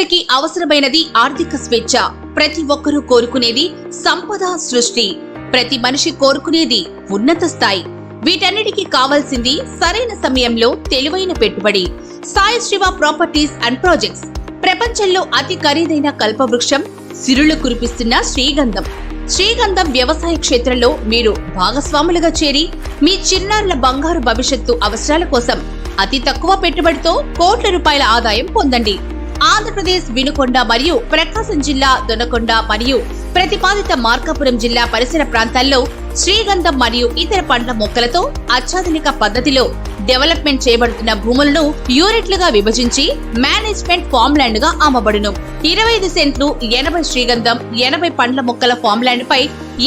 అందరికీ అవసరమైనది ఆర్థిక స్వేచ్ఛ. ప్రతి ఒక్కరూ కోరుకునేది సంపద సృష్టి. ప్రతి మనిషి కోరుకునేది ఉన్నత స్థాయి. వీటన్నిటికీ కావాల్సింది సరైన సమయంలో తెలివైన పెట్టుబడి. Sai Shiva properties and projects. ప్రపంచంలో అతి ఖరీదైన కల్పవృక్షం సిరులు కురిపిస్తున్న శ్రీగంధం. శ్రీగంధం వ్యవసాయ క్షేత్రంలో మీరు భాగస్వాములుగా చేరి మీ చిన్నారుల బంగారు భవిష్యత్తు అవసరాల కోసం అతి తక్కువ పెట్టుబడితో కోట్ల రూపాయల ఆదాయం పొందండి. ఆంధ్రప్రదేశ్ వినుకొండ మరియు ప్రకాశం జిల్లా దొనకొండ మరియు ప్రతిపాదిత మార్కాపురం జిల్లా పరిసర ప్రాంతాల్లో శ్రీగంధం మరియు ఇతర పండ్ల మొక్కలతో అత్యాధునిక పద్ధతిలో డెవలప్మెంట్ చేయబడుతున్న భూములను యూనిట్లుగా విభజించి మేనేజ్మెంట్ ఫామ్లాండ్గా అమ్మబడును. ఇరవై ఐదు సెంట్లు ఎనభై శ్రీగంధం ఎనభై పండ్ల మొక్కల ఫామ్లాండ్ పై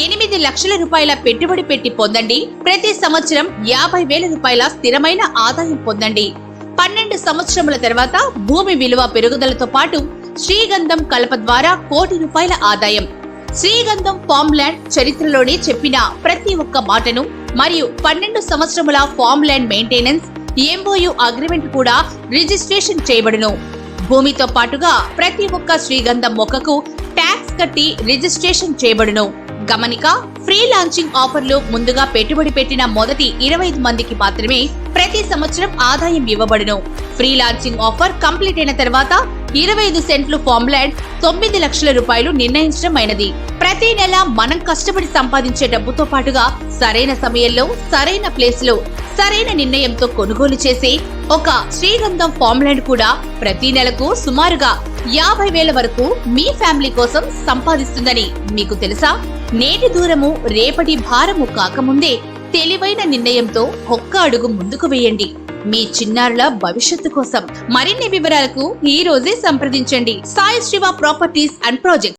ఎనిమిది లక్షల రూపాయల పెట్టుబడి పెట్టి పొందండి. ప్రతి సంవత్సరం యాభై వేల రూపాయల స్థిరమైన ఆదాయం పొందండి. పన్నెండు సంవత్సరముల తర్వాత భూమి విలువ పెరుగుదలతో పాటు శ్రీగంధం కలప ద్వారా కోటి రూపాయల ఆదాయం. శ్రీగంధం ఫామ్ ల్యాండ్ చరిత్రలోనే చెప్పిన ప్రతి ఒక్క మాటను మరియు పన్నెండు సంవత్సరముల farm land maintenance MOU agreement కూడా రిజిస్ట్రేషన్ చేయబడును. భూమితో పాటుగా ప్రతి ఒక్క శ్రీగంధం మొక్కకు ట్యాక్స్ కట్టి రిజిస్ట్రేషన్ చేయబడును. గమనిక ఫ్రీ లాంచింగ్ ఆఫర్లు ముందుగా పెట్టుబడి పెట్టిన మొదటి ఇరవై ఐదు మందికి మాత్రమే ప్రతి సంవత్సరం ఆదాయం ఇవ్వబడును. ఫ్రీలాన్సింగ్ ఆఫర్ కంప్లీట్ అయిన తర్వాత ఇరవై ఐదు సెంట్లు ఫామ్లాండ్ తొమ్మిది లక్షల రూపాయలు నిర్ణయించడం అయినది ప్రతి నెల మనం కష్టపడి సంపాదించే డబ్బుతో పాటుగా సరైన సమయంలో సరైన ప్లేస్లో సరైన నిర్ణయంతో కొనుగోలు చేసి ఒక శ్రీగంధం ఫామ్లాండ్ కూడా ప్రతి నెలకు సుమారుగా యాభై వేల వరకు మీ ఫ్యామిలీ కోసం సంపాదిస్తుందని మీకు తెలుసా? నేటి దూరము రేపటి భారము కాకముందే తెలివైన నిర్ణయంతో ఒక్క అడుగు ముందుకు వేయండి. మీ చిన్నారుల భవిష్యత్తు కోసం మరిన్ని వివరాలకు ఈ రోజే సంప్రదించండి. Sai Shiva properties and project